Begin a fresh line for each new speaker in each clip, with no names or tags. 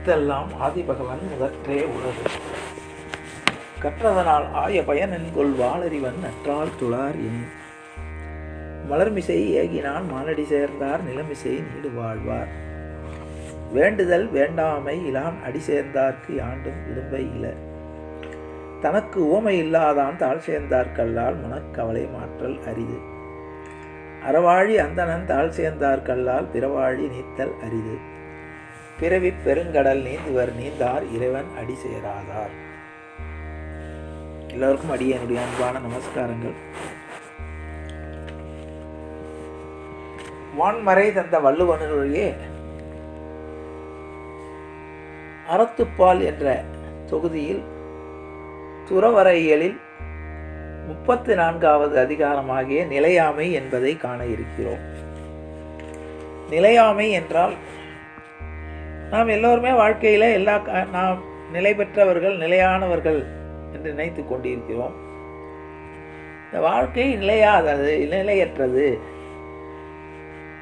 இத்தெல்லாம் ஆதிபகவன் ஆதி பகவன் முதற்றே உலகு. கற்றதனால் ஆய பயனென்கொள் வாளறிவன் நற்றால் துளார் இனி. மலர்மிசை ஏகினான் மானடி சேர்ந்தார் நிலமிசை நீடு வாழ்வார். வேண்டுதல் வேண்டாமை இலான் அடி சேர்ந்தார்க்கு யாண்டும் இடும்பை இல. தனக்கு ஓமை இல்லாதான் தாழ் சேர்ந்தார்கல்லால் மனக்கவலை மாற்றல் அரிது. அறவாழி அந்தணன் தாழ் சேர்ந்தார்கல்லால் பிறவாழி நீத்தல் அரிது. பிறவி பெருங்கடல் நீந்துவர் நீந்தார் இறைவன் அடி சேராதார். எல்லோருக்கும் என்னுடைய அன்பான நமஸ்காரங்கள். வான்மறை தந்த வள்ளுவனுடைய அறத்துப்பால் என்ற தொகுதியில் துறவரையியலில் முப்பத்தி நான்காவது அதிகாரமாகிய நிலையாமை என்பதை காண இருக்கிறோம். நிலையாமை என்றால் நாம் எல்லோருமே வாழ்க்கையில் எல்லா க- நாம் நிலை பெற்றவர்கள் நிலையானவர்கள் என்று நினைத்து கொண்டிருக்கிறோம். இந்த வாழ்க்கை நிலையாதது நிலையற்றது.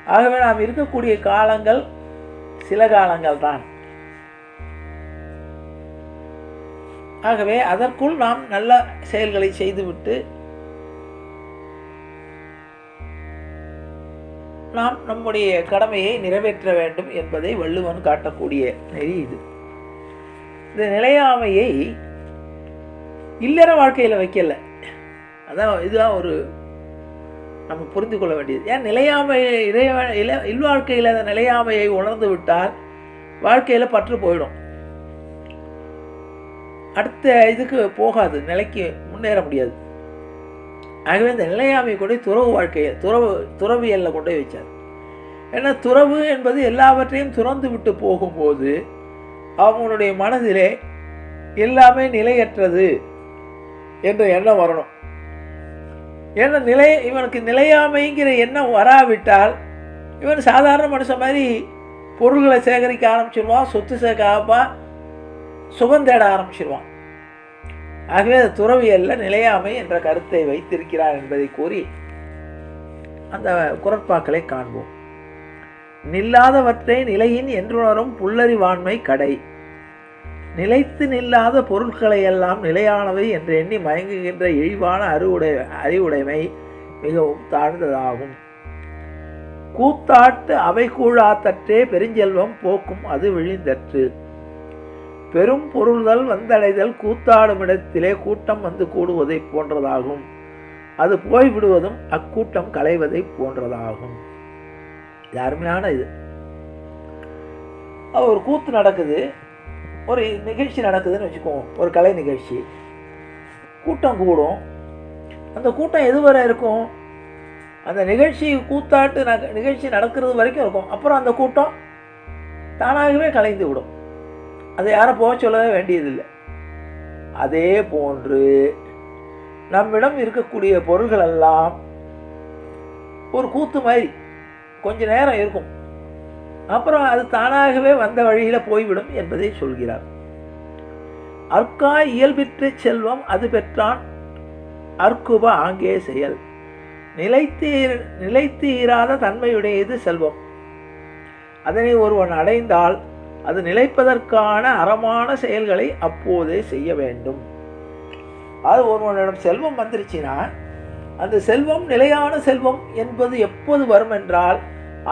ஆகவே நாம் இருக்கக்கூடிய காலங்கள் சில காலங்கள் தான். ஆகவே அதற்குள் நாம் நல்ல செயல்களை செய்துவிட்டு நாம் நம்முடைய கடமையை நிறைவேற்ற வேண்டும் என்பதை வள்ளுவன் காட்டக்கூடிய நெறி இது. இந்த நிலையாமையை இல்லற வாழ்க்கையில் வைக்கல. அதான் இதுதான் ஒரு நம்ம புரிந்து கொள்ள வேண்டியது. ஏன் நிலையாமை இறைவ இல இல்வாழ்க்கையில் அந்த நிலையாமையை உணர்ந்து விட்டால் வாழ்க்கையில் பற்று போயிடும். அடுத்த இதுக்கு போகாது. நிலைக்கு முன்னேற முடியாது. ஆகவே இந்த நிலையாமை கொண்டு துறவு வாழ்க்கையை துறவு துறவியலில் கொண்டு போய் வச்சார். ஏன்னா துறவு என்பது எல்லாவற்றையும் துறந்து விட்டு போகும்போது அவங்களுடைய மனதிலே எல்லாமே நிலையற்றது என்ற எண்ணம் வரணும். ஏன்னா நிலை இவனுக்கு நிலையாமைங்கிற எண்ணம் வராவிட்டால் இவன் சாதாரண மனுஷன் மாதிரி பொருள்களை சேகரிக்க ஆரம்பிச்சிருவான் சொத்து சேர்க்க ஆப்பா சுகம் தேட ஆரம்பிச்சிருவான். ஆகவே அது துறவியல்ல நிலையாமை என்ற கருத்தை வைத்திருக்கிறார் என்பதை கூறி அந்த குரட்பாக்களை காண்போம். நில்லாதவற்றை நிலையின் என்றுணரும் புல்லறிவாண்மை கடை. நிலைத்து நில்லாத பொருட்களை எல்லாம் நிலையானவை என்று எண்ணி மயங்குகின்ற இழிவான அறிவுடை அறிவுடைமை மிகவும் தாழ்ந்ததாகும். கூத்தாட்டு அவை கூழாத்தற்றே பெருஞ்செல்வம் போக்கும் அது விழிந்தற்று. பெரும் பொருள்கள் வந்தடைதல் கூத்தாடும் இடத்திலே கூட்டம் வந்து கூடுவதைப் போன்றதாகும். அது போய்விடுவதும் அக்கூட்டம் களைவதைப் போன்றதாகும். இது அருமையான இது. ஒரு கூத்து நடக்குது. ஒரு நிகழ்ச்சி நடக்குதுன்னு வச்சுக்குவோம் ஒரு கலை நிகழ்ச்சி. கூட்டம் கூடும். அந்த கூட்டம் எதுவரை இருக்கும்? அந்த நிகழ்ச்சி கூத்தாட்டு நிகழ்ச்சி நடக்கிறது வரைக்கும் இருக்கும். அப்புறம் அந்த கூட்டம் தானாகவே கலைந்து விடும். அதை யாரும் போக சொல்லவே வேண்டியதில்லை. அதே போன்று நம்மிடம் இருக்கக்கூடிய பொருள்கள் எல்லாம் ஒரு கூத்து மாதிரி கொஞ்ச நேரம் இருக்கும். அப்புறம் அது தானாகவே வந்த வழியில் போய்விடும் என்பதை சொல்கிறார். அற்கா இயல்பிற்று செல்வம் அது பெற்றான். அற்குப ஆங்கே செயல். நிலைத்தீர் நிலைத்தீராத தன்மையுடையது செல்வம். அதனை ஒருவன் அடைந்தால் அது நிலைப்பதற்கான அறமான செயல்களை அப்போதே செய்ய வேண்டும். அது ஒருவனிடம் செல்வம் வந்துருச்சுன்னா அந்த செல்வம் நிலையான செல்வம் என்பது எப்போது வரும் என்றால்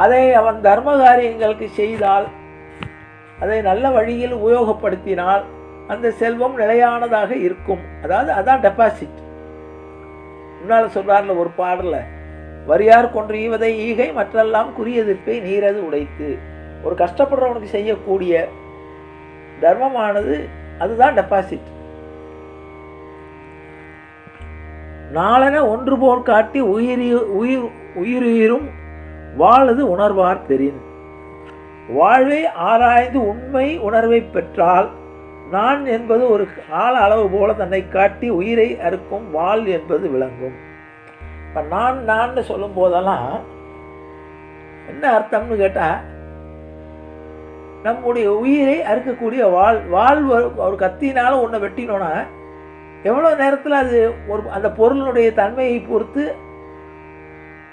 அதை அவன் தர்ம காரியங்களுக்கு செய்தால் அதை நல்ல வழியில் உபயோகப்படுத்தினால் அந்த செல்வம் நிலையானதாக இருக்கும். அதாவது அதான் டெபாசிட் முன்னால் சொல்கிறார்ல ஒரு பாடலை வரியார் கொன்று ஈவதை ஈகை மற்றெல்லாம் குறியெதிர்ப்பை நீரது உடைத்து. ஒரு கஷ்டப்படுறவனுக்கு செய்யக்கூடிய தர்மமானது அதுதான் டெபாசிட் நாளென ஒன்று போல் காட்டி உயிரி உயிர் உயிருயிரும் வாழது உணர்வார் தெரியும் வாழ்வை ஆராய்ந்து உண்மை உணர்வை பெற்றால் நான் என்பது ஒரு கால அளவு போல தன்னை காட்டி உயிரை அறுக்கும் வாள் என்பது விளங்கும். இப்போ நான் நான் சொல்லும் போதெல்லாம் என்ன அர்த்தம்னு கேட்டால் நம்முடைய உயிரை அறுக்கக்கூடிய வாள் வாள் ஒரு- ஒரு கத்தினால ஒன்றை வெட்டினோன்னா எவ்வளோ நேரத்தில் அது ஒரு அந்த பொருளினுடைய தன்மையை பொறுத்து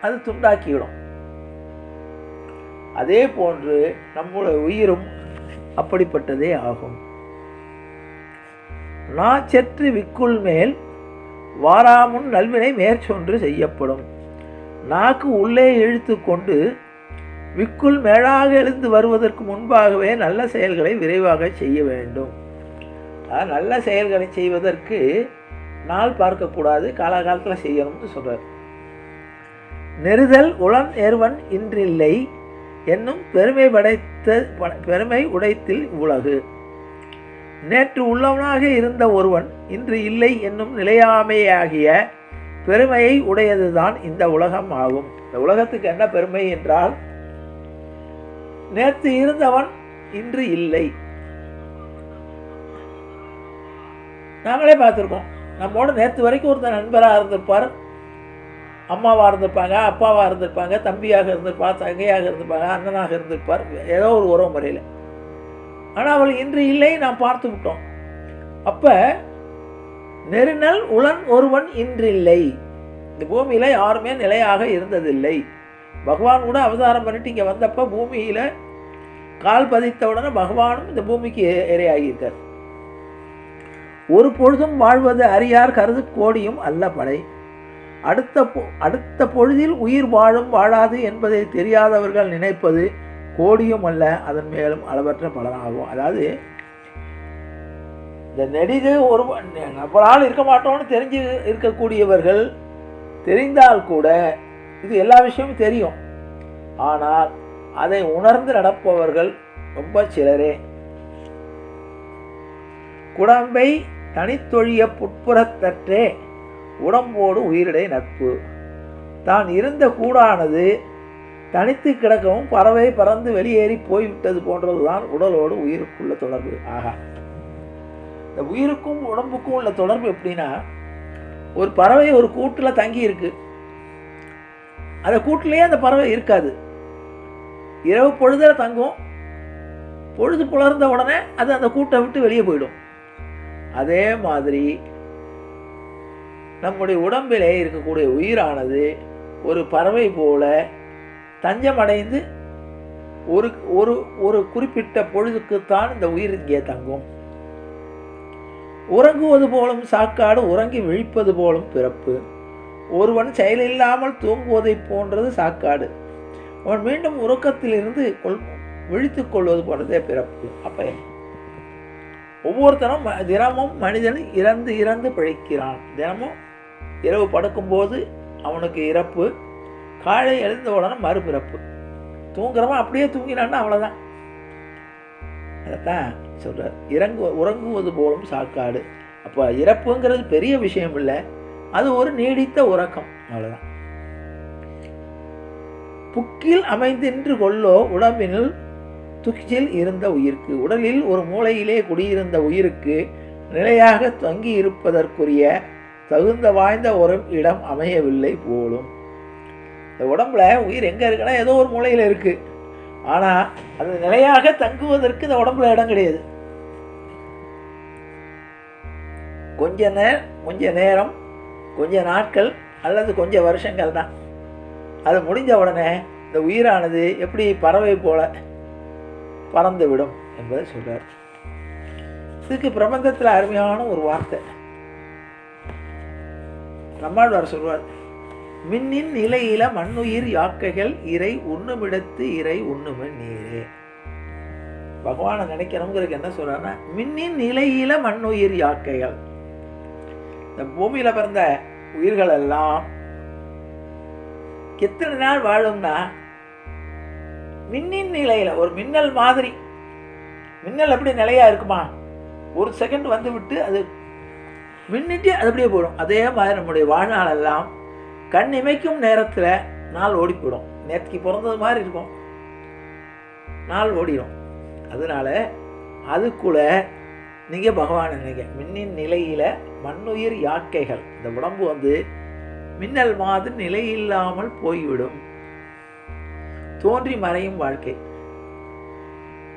அது துண்டாக்கிவிடும். அதே போன்று நம்முடைய உயிரும் அப்படிப்பட்டதே ஆகும். நாச்சற்று விக்குள் மேல் வாராமுன் நல்வினை மேற்சொன்று செய்யப்படும். நாக்கு உள்ளே இழுத்து கொண்டு விக்குள் மேலாக எழுந்து வருவதற்கு முன்பாகவே நல்ல செயல்களை விரைவாக செய்ய வேண்டும். நல்ல செயல்களை செய்வதற்கு நாள் பார்க்கக்கூடாது காலகாலத்தில் செய்யணும்னு சொல்கிறார் நெருதல் உளம் ஏர்வன் இன்றில்லை என்னும் பெருமை படைத்த பெருமை உடைத்தில் உலகு. நேற்று உள்ளவனாக இருந்த ஒருவன் இன்று இல்லை என்னும் நிலையாமையாகிய பெருமையை உடையதுதான் இந்த உலகம் ஆகும். இந்த உலகத்துக்கு என்ன பெருமை என்றால் நேற்று இருந்தவன் இன்று இல்லை. நாங்களே பார்த்துருக்கோம். நம்மோட நேற்று வரைக்கும் ஒருத்தர் நண்பராக இருந்திருப்பார். அம்மாவாக இருந்திருப்பாங்க அப்பாவாக இருந்திருப்பாங்க தம்பியாக இருந்திருப்பார் தங்கையாக இருந்திருப்பாங்க அண்ணனாக இருந்திருப்பார். ஏதோ ஒரு உறவு முறையில். ஆனால் அவள் இன்று இல்லை நாம் பார்த்து விட்டோம். அப்போ நெருநல் உளன் ஒருவன் இன்றில்லை. இந்த பூமியில் யாருமே நிலையாக இருந்ததில்லை. பகவான் கூட அவதாரம் பண்ணிட்டு இங்கே வந்தப்போ பூமியில் கால் பதித்த உடனே பகவானும் இந்த பூமிக்கு இரையாகியிருக்கார். ஒரு பொழுதும் வாழ்வது அறியார் கருது கோடியும் அல்ல படை. அடுத்த பொ- அடுத்த பொழுதில் உயிர் வாழும் வாழாது என்பதை தெரியாதவர்கள் நினைப்பது கோடியும் அல்ல அதன் மேலும் அளவற்ற பலனாகும். அதாவது இந்த நெடிது ஒரு நம்மளால் இருக்க மாட்டோம்னு தெரிஞ்சு இருக்கக்கூடியவர்கள் தெரிந்தால் கூட இது எல்லா விஷயமும் தெரியும். ஆனால் அதை உணர்ந்து நடப்பவர்கள் ரொம்ப சிலரே. குடம்பை தனித்தொழிய புட்புறத்தற்றே உடம்போடு உயிரிடை நட்பு. தான் இருந்த கூடானது தனித்து கிடக்கவும் பறவை பறந்து வெளியேறி போய்விட்டது போன்றதுதான் உடலோடு உயிருக்குள்ள தொடர்பு. ஆகா. இந்த உயிருக்கும் உடம்புக்கும் உள்ள தொடர்பு எப்படின்னா ஒரு பறவை ஒரு கூட்டில் தங்கி இருக்கு அந்த கூட்டிலேயே அந்த பறவை இருக்காது. இரவு பொழுதில் தங்கும். பொழுது புலர்ந்த உடனே அது அந்த கூட்டை விட்டு வெளியே போயிடும். அதே மாதிரி நம்முடைய உடம்பிலே இருக்கக்கூடிய உயிரானது ஒரு பறவை போல தஞ்சமடைந்து ஒரு ஒரு ஒரு குறிப்பிட்ட பொழுதுக்குத்தான் இந்த உயிர் இங்கே தங்கும். உறங்குவது போலும் சாக்காடு உறங்கி விழிப்பது போலும் பிறப்பு. ஒருவன் செயலில்லாமல் தூங்குவதைப் போன்றது சாக்காடு. அவன் மீண்டும் உறக்கத்திலிருந்து கொள் விழித்துக் கொள்வது போன்றதே பிறப்பு. அப்ப ஒவ்வொருத்தனும் ம- தினமும் மனிதன் இறந்து இறந்து பிழைக்கிறான். தினமும் இரவு படுக்கும்போது அவனுக்கு இறப்பு காலை எழுந்த உடனே மறுபிறப்பு. தூங்குறவன் அப்படியே தூங்கினான்னா அவ்வளோதான் அதைத்தான் சொல்கிறார் இறங்கு உறங்குவது போலும் சாக்காடு. அப்போ இறப்புங்கிறது பெரிய விஷயம் இல்லை. அது ஒரு நீடித்த உறக்கம். அவ்வளோதான் புக்கில் அமைந்தின்று கொள்ளோ உடம்பினில் துக்கில் இருந்த உயிர்க்கு உடலில் ஒரு மூளையிலே குடியிருந்த உயிருக்கு நிலையாக தங்கி இருப்பதற்குரிய தகுந்த வாய்ந்த ஒரு இடம் அமையவில்லை போலும். இந்த உடம்புல உயிர் எங்கே இருக்குன்னா ஏதோ ஒரு மூலையில் இருக்குது ஆனால் அது நிலையாக தங்குவதற்கு இந்த உடம்புல இடம் கிடையாது. கொஞ்ச நேரம் கொஞ்ச நேரம் கொஞ்ச நாட்கள் அல்லது கொஞ்ச வருஷங்கள் தான். அது முடிஞ்ச உடனே இந்த உயிரானது எப்படி பறவை போல பறந்து விடும் என்பதை சொல்கிறார் இதுக்கு பிரபந்தத்தில் அருமையான ஒரு வார்த்தை. நம்மாழ்வார் சொல்வார் மின்னின் நிலையில மண்ணுயிர் யாக்கைகள் இறை உண்ணுமிடத்து இறை உண்ணுமன் நீரே. பகவானை நினைக்கிறவங்களுக்கு என்ன சொல்றாருன்னா மின்னின் நிலையில மண்ணுயிர் யாக்கைகள். இந்த பூமியில் பிறந்த உயிர்கள் எல்லாம் எத்தனை நாள் வாழும்னா மின்னின் நிலையில் ஒரு மின்னல் மாதிரி. மின்னல் அப்படி நிலையா இருக்குமா? ஒரு செகண்ட் வந்து விட்டு அது மின்னிட்டு அது அப்படியே போயிடும். அதே மாதிரி நம்முடைய வாழ்நாளெல்லாம் கண் இமைக்கும் நேரத்தில் நாள் ஓடி போயிடும். நேற்றுக்கு பிறந்தது மாதிரி இருக்கும். நாள் ஓடிடும் அதனால அதுக்குள்ளே நீங்கள் பகவான் நினைக்க மின்னின் நிலையில் மண்ணுயிர் யாக்கைகள் இந்த உடம்பு வந்து மின்னல் மாது நிலையில்லாமல் போய்விடும். தோன்றி மறையும் வாழ்க்கை.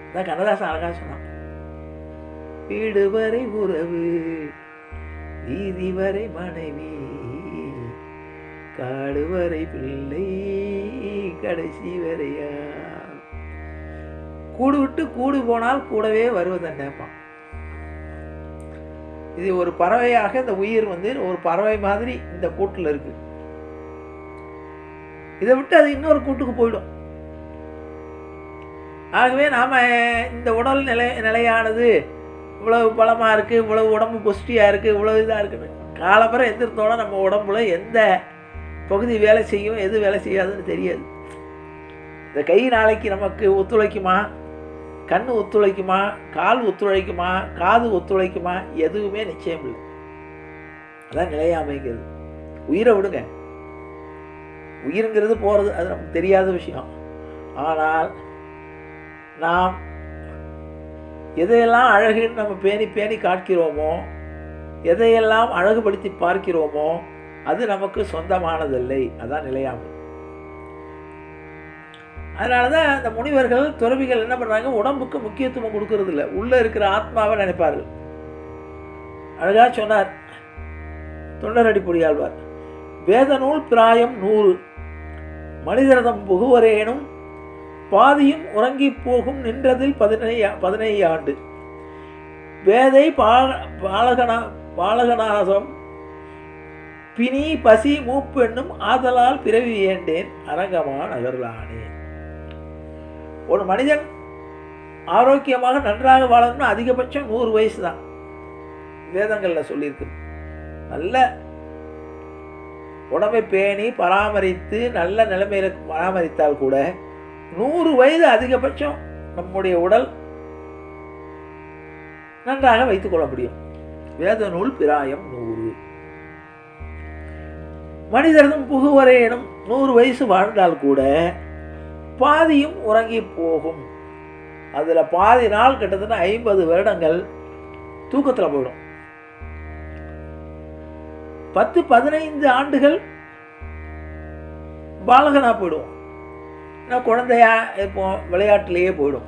அதான் கண்ணதாசன் அழகா சொன்னான். வீடு வரை உறவு வீதி வரை மனைவி காடு வரை பிள்ளை கடைசி வரையா கூடு விட்டு கூடு போனால் கூடவே வருவதன் நினைப்பான். இது ஒரு பறவையாக இந்த உயிர் வந்து ஒரு பறவை மாதிரி இந்த கூட்டில் இருக்கு. இதை விட்டு அது இன்னொரு கூட்டுக்கு போயிடும். ஆகவே நாம் இந்த உடல் நிலை நிலையானது இவ்வளவு பலமாக இருக்குது இவ்வளவு உடம்பு புஷ்டியாக இருக்குது இவ்வளவு இதாக இருக்குன்னு காலப்பறம் எந்திருந்தோன்னா நம்ம உடம்புல எந்த பகுதி வேலை செய்யும் எது வேலை செய்யாதுன்னு தெரியாது. இந்த கை நாளைக்கு நமக்கு ஒத்துழைக்குமா? கண் ஒத்துழைக்குமா கால் ஒத்துழைக்குமா காது ஒத்துழைக்குமா எதுவுமே நிச்சயம் இல்லை. அதான் நிலையாமைங்கிறது உயிரை விடுங்க. உயிருங்கிறது போகிறது அது நமக்கு தெரியாத விஷயம். ஆனால் நாம் எதையெல்லாம் அழகுன்னு நம்ம பேணி பேணி காட்கிறோமோ எதையெல்லாம் அழகுபடுத்தி பார்க்கிறோமோ அது நமக்கு சொந்தமானதில்லை. அதான் நிலையாமை. அதனால தான் அந்த முனிவர்கள் துறவிகள் என்ன பண்ணுறாங்க உடம்புக்கு முக்கியத்துவம் கொடுக்கறது இல்லை உள்ளே இருக்கிற ஆத்மாவை நினைப்பார்கள். அழகாக சொன்னார். தொண்டரடி பொடியாழ்வார் வேத நூல் பிராயம் நூறு. மனிதரதம் புகுவரேனும் பாதியும் உறங்கி போகும் நின்றதில் பதினை பதினை ஆண்டு. வேதை பாலகனா பாலகநாதம். பிணி பசி மூப்பு என்னும் ஆதலால் பிறவி ஏண்டேன் அரங்கமா நகர்லானேன் ஒரு மனிதன் ஆரோக்கியமாக நன்றாக வாழணும்னா அதிகபட்சம் நூறு வயசு தான் வேதங்களில் சொல்லியிருக்கு. நல்ல உடம்பை பேணி பராமரித்து நல்ல நிலைமையில் பராமரித்தால் கூட நூறு வயது அதிகபட்சம் நம்முடைய உடல் நன்றாக வைத்துக் கொள்ள முடியும். வேத நூல் பிராயம் நூறு. மனிதர்களும் புகுவரையினும் நூறு வயசு வாழ்ந்தால் கூட பாதியும் உறங்கி போகும். அதில் பாதி நாள் கிட்டத்தட்ட ஐம்பது வருடங்கள் தூக்கத்தில் போயிடும். பத்து பதினைந்து ஆண்டுகள் பாலகனாக போயிடுவோம். ஏன்னா குழந்தையா இப்போ விளையாட்டுலேயே போயிடும்.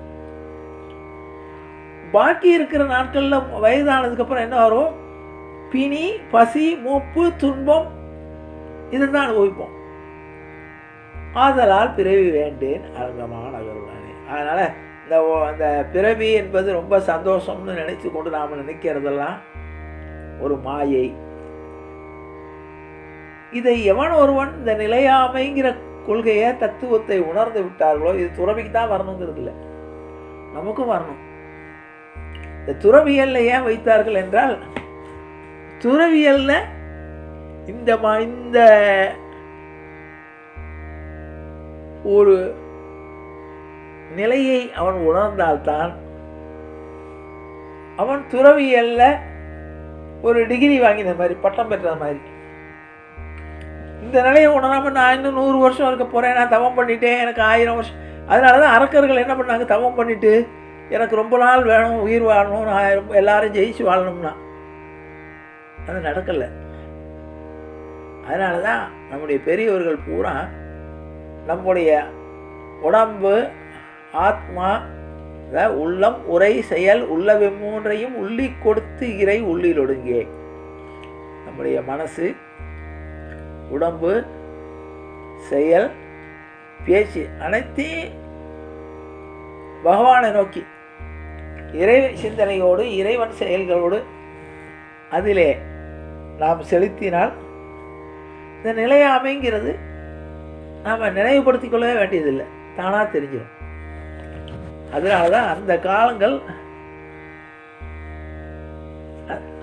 பாக்கி இருக்கிற நாட்களில் வயதானதுக்கப்புறம் என்ன வரும்? பிணி பசி மூப்பு துன்பம் இதுதான் அனுபவிப்போம். ஆதலால் பிறவி வேண்டேன் அரங்கமான அகருளானே அதனால் இந்த அந்த பிறவி என்பது ரொம்ப சந்தோஷம்னு நினைச்சு கொண்டு நாம் நினைக்கிறதெல்லாம் ஒரு மாயை. இதை எவன் ஒருவன் இந்த நிலையாமைங்கிற கொள்கையை தத்துவத்தை உணர்ந்து விட்டார்களோ இது துறவிக்கு தான் வரணுங்கிறது இல்லை. நமக்கும் வரணும். இந்த துறவியல்ல ஏன் வைத்தார்கள் என்றால் துறவியல்ல இந்த இந்த ஒரு நிலையை அவன் உணர்ந்தால்தான் அவன் துறவியல்ல ஒரு டிகிரி வாங்கின மாதிரி பட்டம் பெற்ற மாதிரி. இந்த நிலையை உணராமல் நான் இன்னும் நூறு வருஷம் இருக்க போகிறேன் நான் தவம் பண்ணிட்டேன் எனக்கு ஆயிரம் வருஷம். அதனால தான் அரக்கர்கள் என்ன பண்ணாங்க? தவம் பண்ணிட்டு எனக்கு ரொம்ப நாள் வேணும் உயிர் வாழணும் நான் எல்லாரும் ஜெயிச்சு வாழணும்னா. அது நடக்கலை. அதனால தான் நம்முடைய பெரியவர்கள் பூரா நம்முடைய உடம்பு ஆத்மா உள்ளம் உரை செயல் உள்ளவை மூன்றையும் உள்ளி கொடுத்து இறை உள்ளில் ஒடுங்கே. நம்முடைய மனசு உடம்பு செயல் பேச்சு அனைத்தையும் பகவானை நோக்கி இறை சிந்தனையோடு இறைவன் செயல்களோடு அதிலே நாம் செலுத்தினால் இந்த நிலையை அமைங்கிறது நாம் நினைவுபடுத்திக் கொள்ளவே வேண்டியதில்லை. தானாக தெரிஞ்சிடும் அதனால தான் அந்த காலங்கள்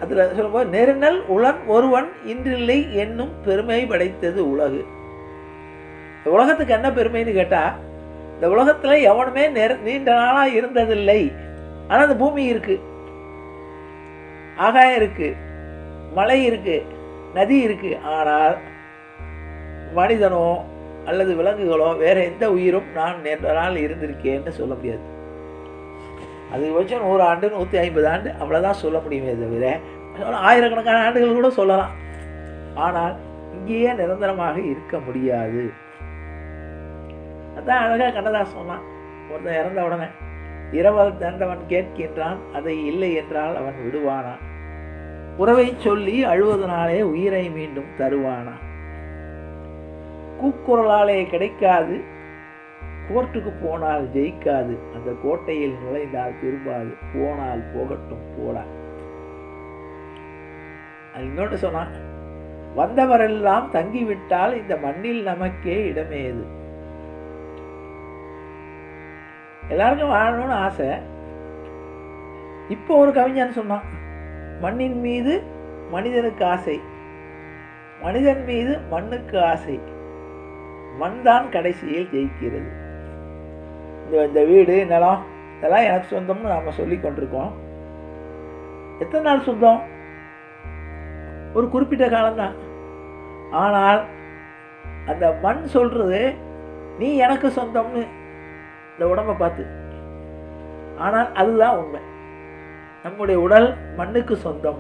அதில் சொல்லும்போது நெருங்கல் உலன் ஒருவன் இன்றில்லை என்னும் பெருமை படைத்தது உலகு. இந்த உலகத்துக்கு என்ன பெருமைன்னு கேட்டால் இந்த உலகத்தில் எவனுமே நெரு நீண்ட நாளாக இருந்ததில்லை. ஆனால் அந்த பூமி இருக்குது ஆகாயம் இருக்குது மலை இருக்குது நதி இருக்குது ஆனால் மனிதனோ அல்லது விலங்குகளோ வேறு எந்த உயிரும் நான் நேற்ற நாள் இருந்திருக்கேன்னு சொல்ல முடியாது. அதிகபட்சம் நூறு ஆண்டு நூற்றி ஐம்பது ஆண்டு அவ்வளோதான் சொல்ல முடியுமே தவிர ஆயிரக்கணக்கான ஆண்டுகள் கூட சொல்லலாம். ஆனால் இங்கேயே நிரந்தரமாக இருக்க முடியாது. அதான் அழகாக கண்ணதாஸ் சொன்னான். ஒருத்தன் இறந்த உடனே இரவல் தந்தவன் கேட்கின்றான் அதை இல்லை என்றால் அவன் விடுவானான் உறவை சொல்லி அழுவதனாலே உயிரை மீண்டும் தருவானா? கூக்குரலாலே கிடைக்காது கோர்ட்டுக்கு போனால் ஜெயிக்காது அந்த கோட்டையில் நுழைந்தால் திரும்பாது போனால் போகட்டும் போடா அது இன்னொன்று சொன்னான் வந்தவரெல்லாம் தங்கிவிட்டால் இந்த மண்ணில் நமக்கே இடமேது எல்லாருக்கும் வாழணும்னு ஆசை. இப்போ ஒரு கவிஞன் சொன்னான் மண்ணின் மீது மனிதனுக்கு ஆசை மனிதன் மீது மண்ணுக்கு ஆசை. மண் தான் கடைசியில் ஜெயிக்கிறது. இந்த இந்த வீடு நிலம் இதெல்லாம் எனக்கு சொந்தம்னு நாம் சொல்லி கொண்டிருக்கோம். எத்தனை நாள் சொந்தம்? ஒரு குறிப்பிட்ட காலம்தான். ஆனால் அந்த மண் சொல்கிறது நீ எனக்கு சொந்தம்னு இந்த உடம்பை பார்த்து. ஆனால் அதுதான் உண்மை. நம்முடைய உடல் மண்ணுக்கு சொந்தம்.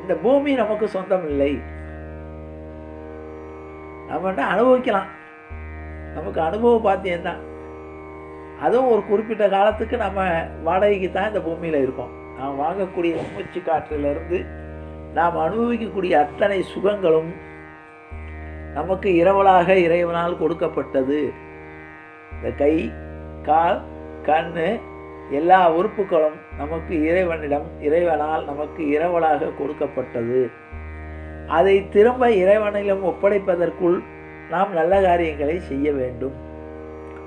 இந்த பூமி நமக்கு சொந்தம் இல்லை நம்ம என்ன அனுபவிக்கலாம். நமக்கு அனுபவ பாத்தியம் தான் அதுவும் ஒரு குறிப்பிட்ட காலத்துக்கு நம்ம வாடகைக்கு தான் இந்த பூமியில் இருக்கோம். நாம் வாங்கக்கூடிய மூச்சு காற்றிலிருந்து நாம் அனுபவிக்கக்கூடிய அத்தனை சுகங்களும் நமக்கு இரவலாக இறைவனால் கொடுக்கப்பட்டது. இந்த கை கால் கண் எல்லா உறுப்புகளும் நமக்கு இறைவனிடம் இறைவனால் நமக்கு இரவலாக கொடுக்கப்பட்டது. அதை திரும்ப இறைவனிடம் ஒப்படைப்பதற்குள் நாம் நல்ல காரியங்களை செய்ய வேண்டும்.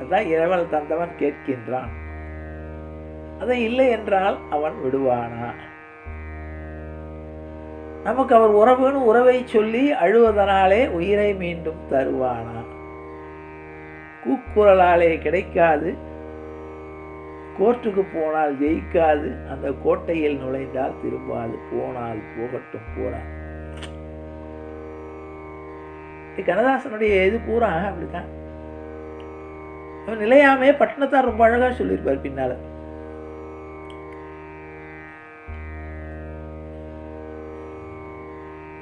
அதான் இறைவன் தந்தவன் கேட்கின்றான். அதை இல்லை என்றால் அவன் விடுவானா? நமக்கு அவர் உறவுன்னு உறவை சொல்லி அழுவதனாலே உயிரை மீண்டும் தருவானா? கூக்குரலாலே கிடைக்காது. கோர்ட்டுக்கு போனால் ஜெயிக்காது. அந்த கோட்டையில் நுழைந்தால் திரும்பாது. போனால் போகட்டும் போறான் கனதாசனுடைய இது பூரா அப்படித்தான். நிலையாமே பட்டணத்தார் ரொம்ப அழகா சொல்லியிருப்பார் பின்னால.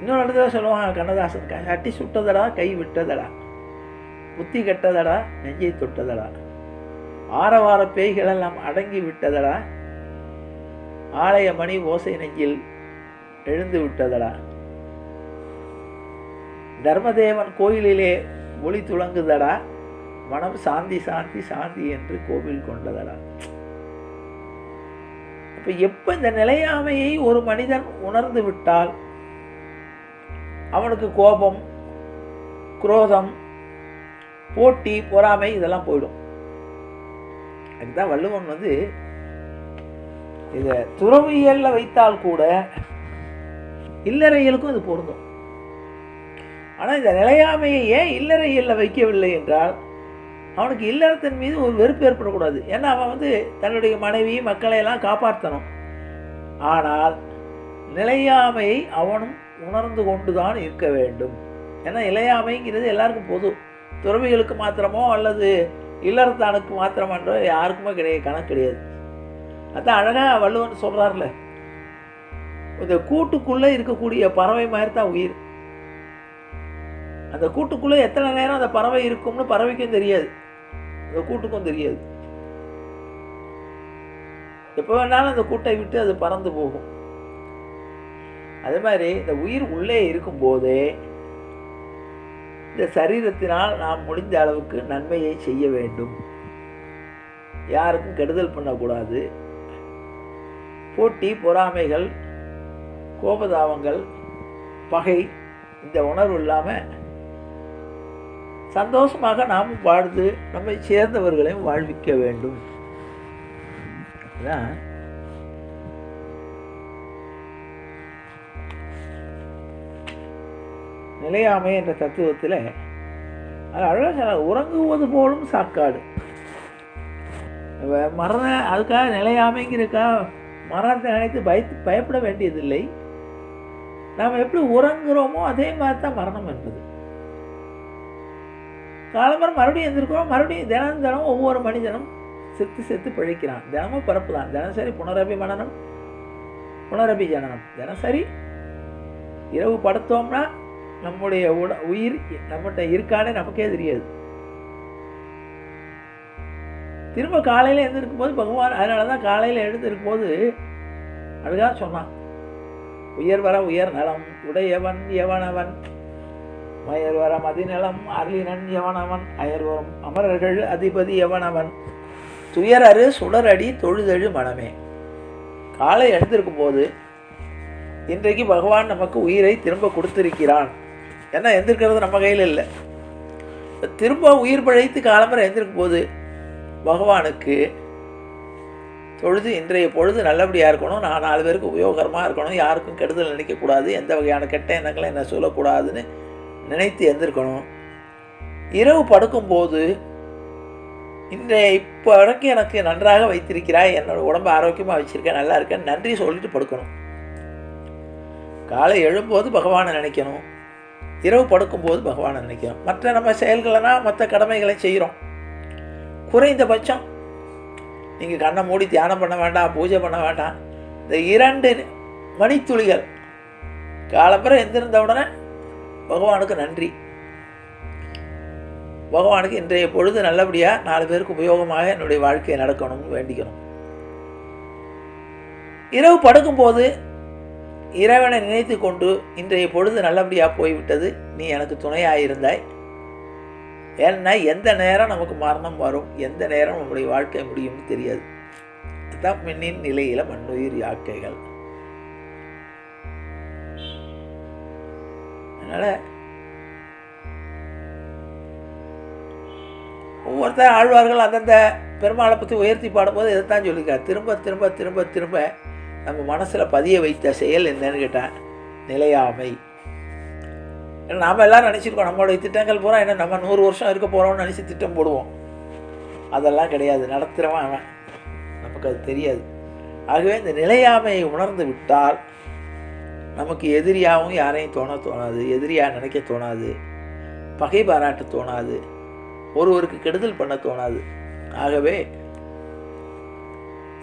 இன்னொரு இடத்துல சொல்லுவாங்க கண்ணதாசன் அட்டி சுட்டதடா கை விட்டதடா. புத்தி கெட்டதடா நெஞ்சை தொட்டதடா. ஆரவார பேய்கள் எல்லாம் அடங்கி விட்டதடா. ஆலய மணி ஓசை நெஞ்சில் எழுந்து விட்டதடா. தர்மதேவன் கோயிலிலே ஒளி துளங்குதடா மனம் சாந்தி சாந்தி சாந்தி என்று கோவில் கொண்டதடா. இப்போ எப்போ இந்த நிலையாமையை ஒரு மனிதன் உணர்ந்து விட்டால் அவனுக்கு கோபம் குரோதம் போட்டி பொறாமை இதெல்லாம் போயிடும். அதுதான் வள்ளுவன் வந்து இதை துறவியலில் வைத்தால் கூட இல்லறையலுக்கும் இது பொருந்தும். ஆனால் இந்த நிலையாமையை ஏன் இல்லறையில் வைக்கவில்லை என்றால் அவனுக்கு இல்லறத்தின் மீது ஒரு வெறுப்பு ஏற்படக்கூடாது. ஏன்னா அவன் வந்து தன்னுடைய மனைவி மக்களையெல்லாம் காப்பாற்றணும். ஆனால் நிலையாமையை அவனும் உணர்ந்து கொண்டு தான் இருக்க வேண்டும். ஏன்னா நிலையாமைங்கிறது எல்லாருக்கும் பொது. துறவிகளுக்கு மாத்திரமோ அல்லது இல்லறத்தானுக்கு மாத்திரமன்றோ யாருக்குமே கிடையாது கணக்கு கிடையாது. அதான் அழகாக வள்ளுவன் சொல்கிறார்ல இந்த கூட்டுக்குள்ளே இருக்கக்கூடிய பறவை மாதிரி தான் உயிர். அந்த கூட்டுக்குள்ளே எத்தனை நேரம் அந்த பறவை இருக்கும்னு பறவைக்கும் தெரியாது. அந்த கூட்டுக்கும் தெரியாது. எப்போ வேணாலும் அந்த கூட்டை விட்டு அது பறந்து போகும். அதே மாதிரி இந்த உயிர் உள்ளே இருக்கும்போதே இந்த சரீரத்தினால் நாம் முடிந்த அளவுக்கு நன்மையை செய்ய வேண்டும். யாருக்கும் கெடுதல் பண்ணக்கூடாது. போட்டி பொறாமைகள் கோபதாபங்கள் பகை இந்த உணர்வு இல்லாமல் சந்தோஷமாக நாம் வாழ்ந்து நம்மை சேர்ந்தவர்களையும் வாழ்விக்க வேண்டும். அதான். நிலையாமை என்ற தத்துவத்தில் அது அழகாக உறங்குவது போலும் சாக்காடு. மரண அதுக்காக நிலையாமைங்கிறக்கா மரணத்தை நினைத்து பயத்து பயப்பட வேண்டியதில்லை. நாம் எப்படி உறங்குறோமோ அதே மாதிரி தான் மரணம் என்பது. காலம்பரம் மறுபடியும் எழுந்திருக்கோம் மறுபடியும் தினம் தினம் ஒவ்வொரு மனிதனும் செத்து செத்து பிழைக்கிறான். தினமும் பிறப்பு தான். தினசரி புனரபி மனனம் புனரபி ஜனனம். தினசரி இரவு படுத்தோம்னா நம்முடைய உட உயிர் நம்மகிட்ட இருக்கானே நமக்கே தெரியாது. திரும்ப காலையில் எழுந்திருக்கும் போது பகவான் அதனால தான் காலையில் எழுந்திருக்கும் போது அழகாக சொன்னான். உயர் வர உயர் நலம் உடையவன் எவனவன் மயர்வரம் அதிநலம் அருளினன் எவனவன்? அயர்வரம் அமரர்கள் அதிபதி எவனவன்? துயரறு சுடரடி தொழுதழு மனமே. காலை எழுந்திருக்கும் போது இன்றைக்கு பகவான் நமக்கு உயிரை திரும்ப கொடுத்திருக்கிறான். ஏன்னா எந்திருக்கிறது நம்ம கையில் இல்லை. திரும்ப உயிர் பழைத்து காலம்பரை எழுந்திருக்கும் போது பகவானுக்கு தொழுது இன்றைய பொழுது நல்லபடியாக இருக்கணும். நான் நாலு பேருக்கு உபயோகரமாக இருக்கணும். யாருக்கும் கெடுதல் நினைக்கக்கூடாது. எந்த வகையான கெட்ட எண்ணங்களை என்ன சொல்லக்கூடாதுன்னு நினைத்து எழுந்திருக்கணும் இரவு படுக்கும்போது இன்றைய இப்போ வரைக்கும் எனக்கு நன்றாக வைத்திருக்கிறாய். என்னோடய உடம்பு ஆரோக்கியமாக வச்சுருக்கேன் நல்லா இருக்கேன் நன்றி சொல்லிட்டு படுக்கணும். காலை எழும்போது பகவானை நினைக்கணும். இரவு படுக்கும்போது பகவானை நினைக்கணும். மற்ற நம்ம செயல்களைனா மற்ற கடமைகளை செய்கிறோம் குறைந்தபட்சம் நீங்கள் கண்ணை மூடி தியானம் பண்ண வேண்டாம் பூஜை பண்ண வேண்டாம். இந்த இரண்டு மணித்துளிகள் காலம்பரம் எந்திருந்த உடனே பகவானுக்கு நன்றி. பகவானுக்கு இன்றைய பொழுது நல்லபடியாக நாலு பேருக்கு உபயோகமாக என்னுடைய வாழ்க்கையை நடக்கணும்னு வேண்டிக்கணும் இரவு படுக்கும்போது இறைவனை நினைத்து கொண்டு இன்றைய பொழுது நல்லபடியாக போய்விட்டது நீ எனக்கு துணையாக இருந்தாய் ஏன்னா எந்த நேரம் நமக்கு மரணம் வரும் எந்த நேரம் நம்முடைய வாழ்க்கை முடியும்னு தெரியாது. அதுதான் மின்னின் நிலையில் மண்ணுயிர் யாக்கைகள். அதனால் ஒவ்வொருத்தர் ஆழ்வார்கள் அந்தந்த பெருமாளை பற்றி உயர்த்தி பாடும்போது இதைத்தான் சொல்லியிருக்கார். திரும்ப திரும்ப திரும்ப திரும்ப நம்ம மனசில் பதிய வைத்த செயல் என்னன்னு கேட்டால் நிலையாமை. ஏன்னா நாம் எல்லோரும் நினச்சிருக்கோம் நம்மளுடைய திட்டங்கள் பூரா என்ன நம்ம நூறு வருஷம் இருக்க போகிறோம்னு நினச்சி திட்டம் போடுவோம். அதெல்லாம் கிடையாது நடத்துகிறவன் அவன். நமக்கு அது தெரியாது. ஆகவே இந்த நிலையாமையை உணர்ந்து விட்டால் நமக்கு எதிரியாகவும் யாரையும் தோண தோணாது எதிரியாக நினைக்க தோணாது பகை பாராட்ட தோணாது ஒருவருக்கு கெடுதல் பண்ண தோணாது. ஆகவே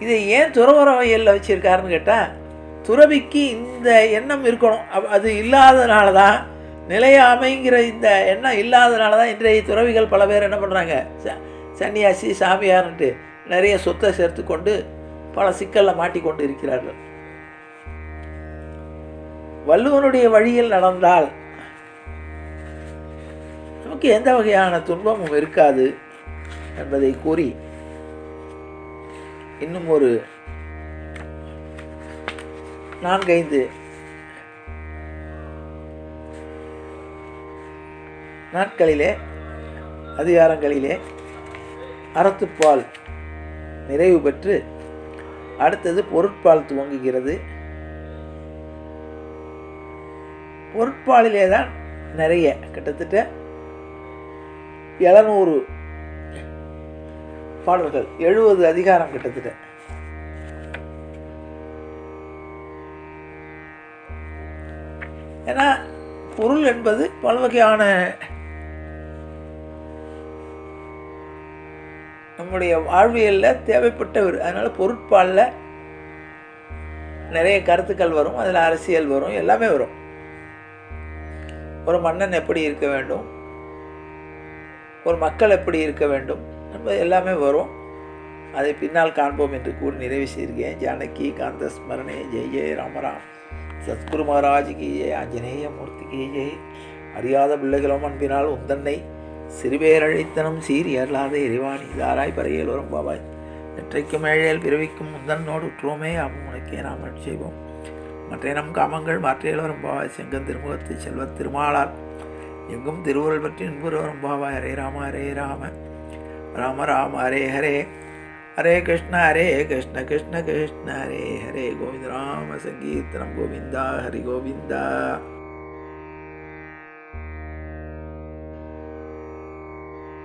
இதை ஏன் துறவர வயலில் வச்சுருக்காருன்னு கேட்டால் துறவிக்கு இந்த எண்ணம் இருக்கணும். அது இல்லாததுனால தான் நிலையாமைங்கிற இந்த எண்ணம் இல்லாதனால தான் இன்றைய துறவிகள் பல பேர் என்ன பண்ணுறாங்க ச சன்னியாசி சாமியார்ன்ட்டு நிறைய சொத்தை சேர்த்து கொண்டு பல சிக்கலில் மாட்டிக்கொண்டு இருக்கிறார்கள். வள்ளுவனுடைய வழியில் நடந்தால் நமக்கு எந்த வகையான துன்பமும் இருக்காது என்பதை கூறி இன்னும் ஒரு நான்கைந்து நாட்களிலே அதிகாரங்களிலே அறத்துப்பால் நிறைவு பெற்று அடுத்தது பொருட்பால் துவங்குகிறது. பொருட்பாலிலே தான் நிறைய. கிட்டத்தட்ட எழுநூறு பாடல்கள் எழுபது அதிகாரம் கிட்டத்தட்ட. ஏன்னா பொருள் என்பது பல வகையான நம்முடைய வாழ்வியலில் தேவைப்பட்டவர். அதனால் பொருட்பாலில் நிறைய கருத்துக்கள் வரும் அதில் அரசியல் வரும் எல்லாமே வரும். ஒரு மன்னன் எப்படி இருக்க வேண்டும்? ஒரு மக்கள் எப்படி இருக்க வேண்டும்? என்பது எல்லாமே வரும். அதை பின்னால் காண்போம் என்று கூறி நிறைவு செய்கிறேன். ஜானகி காந்த ஸ்மரணே ஜெய் ஜெய் ராமராம் சத்குரு மகாராஜ் ஜெய் ஆஞ்சநேய மூர்த்தி ஜெய். அறியாத பிள்ளைகளும் அன்பினால் உந்தன்னை சிறுபேரழைத்தனம் சீர் அல்லாத இறைவாணி. தாராய் பறையல் வரும் பாபாய். நெற்றைக்கும் ஏழையல் பிறவிக்கும் முந்தன்னோடு உற்றுவோமே. அவன் உனக்கே நாம் செய்வோம். மற்ற காமங்கள் மாற்றியல் வரும் பாவாய். செங்கன் திருமுகத்து செல்வத் திருமாளார் எங்கும் திருவுருள் பற்றி இன்புறவரும் பாவாய். ஹரே ராம ஹரே ராம. ராம ராம ஹரே ஹரே. ஹரே கிருஷ்ண ஹரே கிருஷ்ண கிருஷ்ண கிருஷ்ண. ஹரே ஹரே கோவிந்த. ராம சங்கீர்த்தனம் கோவிந்தா ஹரி கோவிந்தா.